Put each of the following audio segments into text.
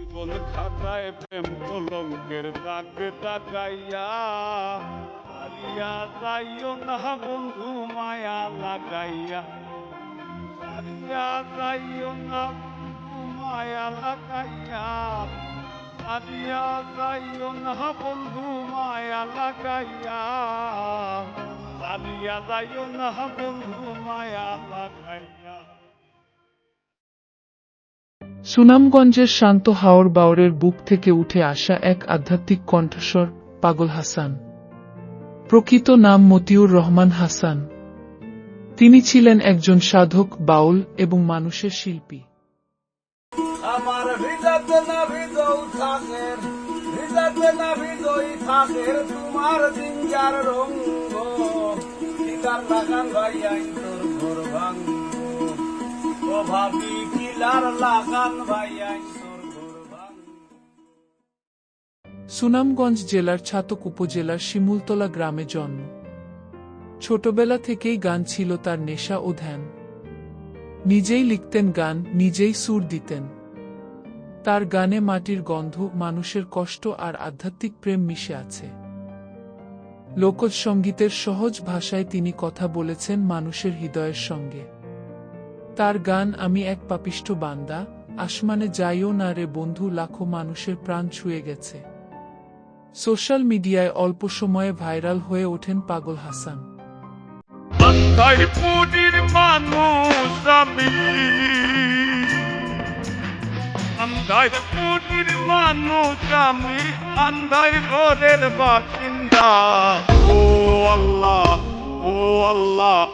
জীবন খাতায় প্রেম কলঙ্কের দাগ তাকাইয়া। হারিয়া যাইও না বন্ধু, মায়া লাগাইয়া। হারিয়া যাইও না মায়া লাগাইয়া। হারিয়া যাইও না বন্ধু, মায়া লাগাইয়া। হারিয়া যাইও না বন্ধু, মায়া লাগাইয়া। সুনামগঞ্জের শান্ত হাওর বাওরের বুক থেকে উঠে আসা এক আধ্যাত্মিক কণ্ঠস্বর, পাগল হাসান। প্রকৃত নাম মতিউর রহমান হাসান। তিনি ছিলেন একজন সাধক, বাউল এবং মানুষের শিল্পী। ভাবি সুনামগঞ্জ জেলার ছাতক উপজেলার শিমুলতলা গ্রামে জন্ম। ছোটবেলা থেকেই গান ছিল তার নেশা ও ধ্যান। নিজেই লিখতেন গান, নিজেই সুর দিতেন। তার গানে মাটির গন্ধ, মানুষের কষ্ট আর আধ্যাত্মিক প্রেম মিশে আছে। লোকজ সঙ্গীতের সহজ ভাষায় তিনি কথা বলেছেন মানুষের হৃদয়ের সঙ্গে। তার গান, আমি এক পাপিষ্ঠ বান্দা, আসমানে যাইও না রে বন্ধু, লাখো মানুষের প্রাণ ছুঁয়ে গেছে। সোশ্যাল মিডিয়ায় অল্প সময়ে ভাইরাল হয়ে ওঠেন পাগল হাসান। ও আল্লাহ ও আল্লাহ।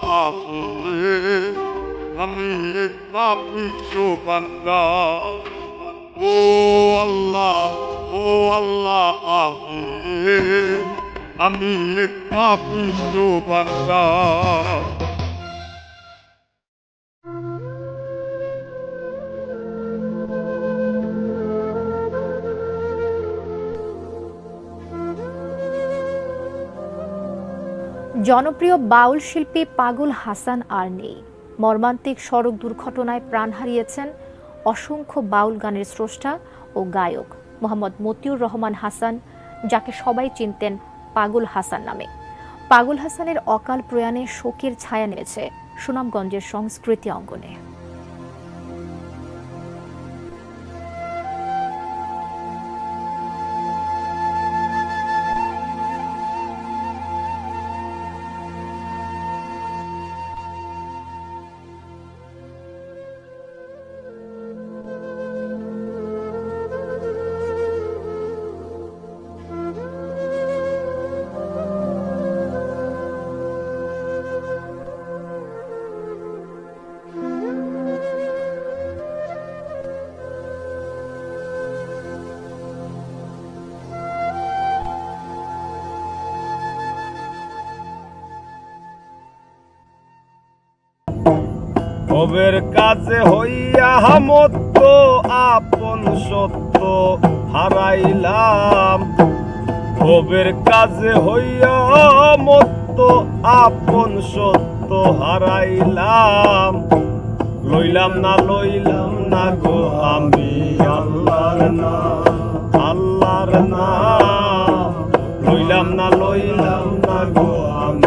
জনপ্রিয় বাউল শিল্পী পাগল হাসান আর নেই। মর্মান্তিক সড়ক দুর্ঘটনায় প্রাণ হারিয়েছেন অসংখ্য বাউল গানের স্রষ্টা ও গায়ক মোহাম্মদ মতিউর রহমান হাসান, যাকে সবাই চিনতেন পাগল হাসান নামে। পাগল হাসানের অকাল প্রয়াণে শোকের ছায়া নেমেছে সুনামগঞ্জের সংস্কৃতি অঙ্গনে। কবের কাছে হইয়া মত্ত আপন সত্য হারাইলাম। কবের কাছে হইয়া মত্ত আপন সত্য হারাইলাম। লইলাম না লইলাম না গো, আমি আল্লাহর না আল্লাহর না। লইলাম না লইলাম না গো, আমি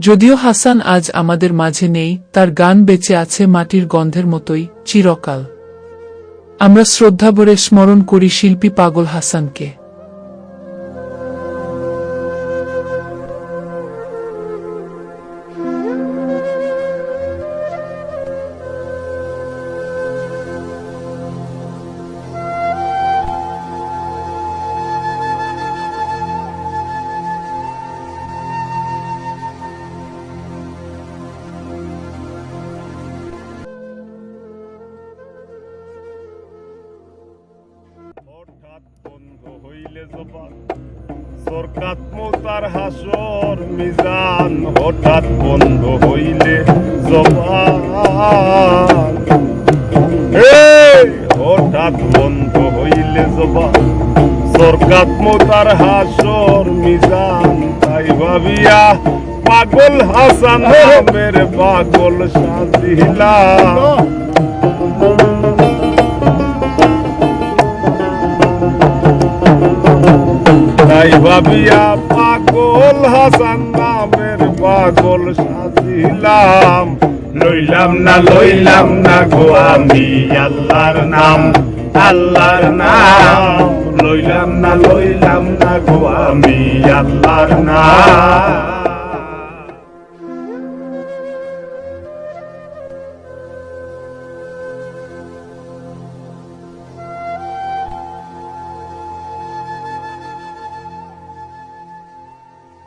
যদিও হাসান আজ আমাদের মাঝে নেই, তার গান বেঁচে আছে মাটির গন্ধের মতোই, চিরকাল। আমরা শ্রদ্ধাভরে স্মরণ করি শিল্পী পাগল হাসানকে। সরকাত মোতার হাসর মিজান, হঠাৎ বন্ধ হইলে জবান। হঠাৎ বন্ধ হইলে জবান। সরকাত মোতার হাসর মিজান, তাই ভাবিয়া পাগল হাসান নামের পাগল সাজিলাম তাই ভাবিয়া পাগল হাসান নামের পাগল সাজিলাম। লইলাম না লইলাম না গো আমি আল্লাহর নাম আল্লাহর নাম। লইলাম না লইলাম না গো আমি আল্লাহর নাম।